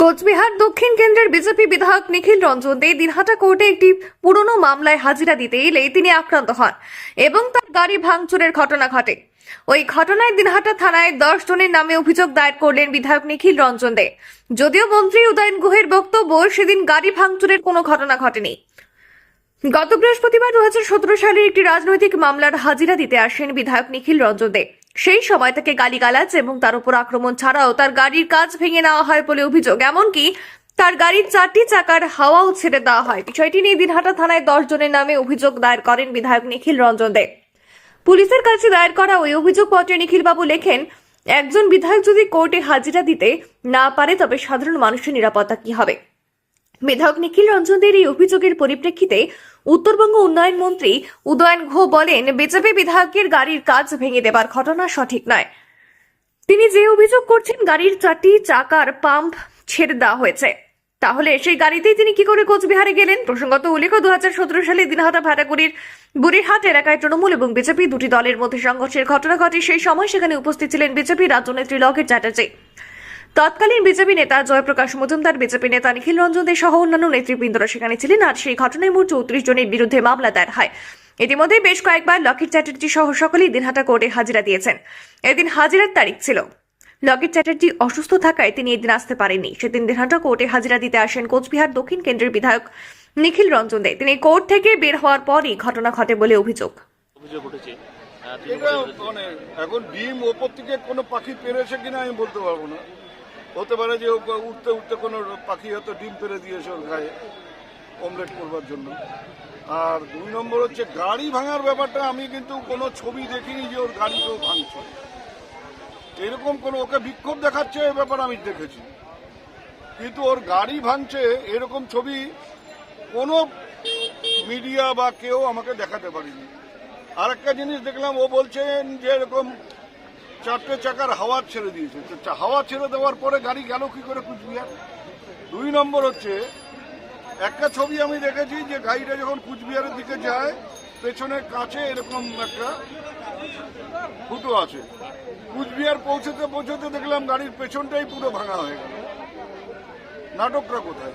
কোচবিহার দক্ষিণ কেন্দ্রের বিজেপি বিধায়ক নিখিল রঞ্জন দে দিনহাটা কোর্টে একটি পুরনো মামলায় হাজিরা দিতে এলে তিনি আক্রান্ত হন এবং তার গাড়ি ভাঙচুরের ঘটনা ঘটে। ওই ঘটনায় দিনহাটা থানায় দশ জনের নামে অভিযোগ দায়ের করলেন বিধায়ক নিখিল রঞ্জন দে। যদিও মন্ত্রী উদয়ন গুহের বক্তব্য, সেদিন গাড়ি ভাঙচুরের কোনো ঘটনা ঘটেনি। গত বৃহস্পতিবার দু হাজার সতেরো সালের একটি রাজনৈতিক মামলার হাজিরা দিতে আসেন বিধায়ক নিখিল রঞ্জন দে। সেই সময় তাকে গালিগালাজ এবং তার উপর আক্রমণ ছাড়াও তার গাড়ির কাজ ভেঙে নেওয়া হয় বলে অভিযোগ। এমনকি তার গাড়ির চারটি চাকার হাওয়াও ছেড়ে দেওয়া হয়। বিষয়টি নিয়ে দিনহাটা থানায় দশ জনের নামে অভিযোগ দায়ের করেন বিধায়ক নিখিল রঞ্জন দে। পুলিশের কাছে দায়ের করা ওই অভিযোগপত্রে নিখিলবাবু লেখেন, একজন বিধায়ক যদি কোর্টে হাজিরা দিতে না পারে, তবে সাধারণ মানুষের নিরাপত্তা কি হবে? বিধায়ক নিখিল রঞ্জনদের এই অভিযোগের পরিপ্রেক্ষিতে উত্তরবঙ্গ উন্নয়ন মন্ত্রী উদয়ন ঘো বলেন বিজেপি বিধায়কের গাড়ির কাজ ভেঙে দেবার ঘটনা সঠিক নয়। তিনি যে অভিযোগ করছেন, গাড়ির চারটি চাকার পাম্প ছেড়ে দেওয়া হয়েছে। তাহলে সেই গাড়িতেই তিনি কি করে কোচবিহারে গেলেন? প্রসঙ্গত উল্লেখ দু হাজার সতেরো সালে দিনহাটা ভাটাগুড়ির বুড়িরহাট এলাকায় তৃণমূল এবং বিজেপি দুটি দলের মধ্যে সংঘর্ষের ঘটনা ঘটে। সেই সময় সেখানে উপস্থিত ছিলেন বিজেপি রাজ্যনেত্রী লকেট চ্যাটার্জি। তৎকালীন বিজেপি নেতা জয়প্রকাশ মজুমদার বিজেপি নেতা নিখিল রঞ্জন দে সহ অন্যান্য নেতৃবৃন্দরা সেখানে ছিলেন আর সেই ঘটনায় মোট চৌত্রিশ জনের বিরুদ্ধে মামলা দায়ের হয়। ইতিমধ্যে বেশ কয়েকবার লকেট চ্যাটার্জি সহ সকলেই দিনহাটা কোর্টে হাজিরা দিয়েছেন। এদিন হাজিরার তারিখ ছিল। লকেট চ্যাটার্জি অসুস্থ থাকায় তিনি এদিন আসতে পারেননি। সেদিন দিনহাটা কোর্টে হাজিরা দিতে আসেন কোচবিহার দক্ষিণ কেন্দ্রের বিধায়ক নিখিল রঞ্জন দে। তিনি কোর্ট থেকে বের হওয়ার পরই ঘটনা ঘটে বলে অভিযোগ। উঠেছে। মানে এখন ডিম ওপর থেকে কোনো পাখি পেরেছে কিনা আমি বলতে পারব না। হতে পারে যে উঠতে উঠতে কোনো পাখি হয়তো ডিম পেরে দিয়েছে ওর গায়ে অমলেট করবার জন্য। আর দুই নম্বর হচ্ছে গাড়ি ভাঙার ব্যাপারটা, আমি কিন্তু কোনো ছবি দেখিনি যে ওর গাড়ি কেউ ভাঙছে। এরকম কোনো ওকে বিক্ষোভ দেখাচ্ছে এ ব্যাপার আমি দেখেছি। কিন্তু ওর গাড়ি ভাঙছে এরকম ছবি কোনো মিডিয়া বা কেউ আমাকে দেখাতে পারেনি। আর একটা জিনিস দেখলাম, ও বলছেন যে এরকম চারটে চাকার হাওয়া ছেড়ে দিয়েছে। হাওয়া ছেড়ে দেওয়ার পরে গাড়ি গেল কি করে কুচবিহার দুই নম্বর হচ্ছে, একটা ছবি আমি দেখেছি যে গাড়িটা যখন কুচবিহারের দিকে যায়, পেছনে কাছে এরকম একটা ফুটো আছে। কুচবিহার পৌঁছতে পৌঁছতে দেখলাম গাড়ির পেছনটাই পুরো ভাঙা হয়ে গেল। নাটকটা কোথায়?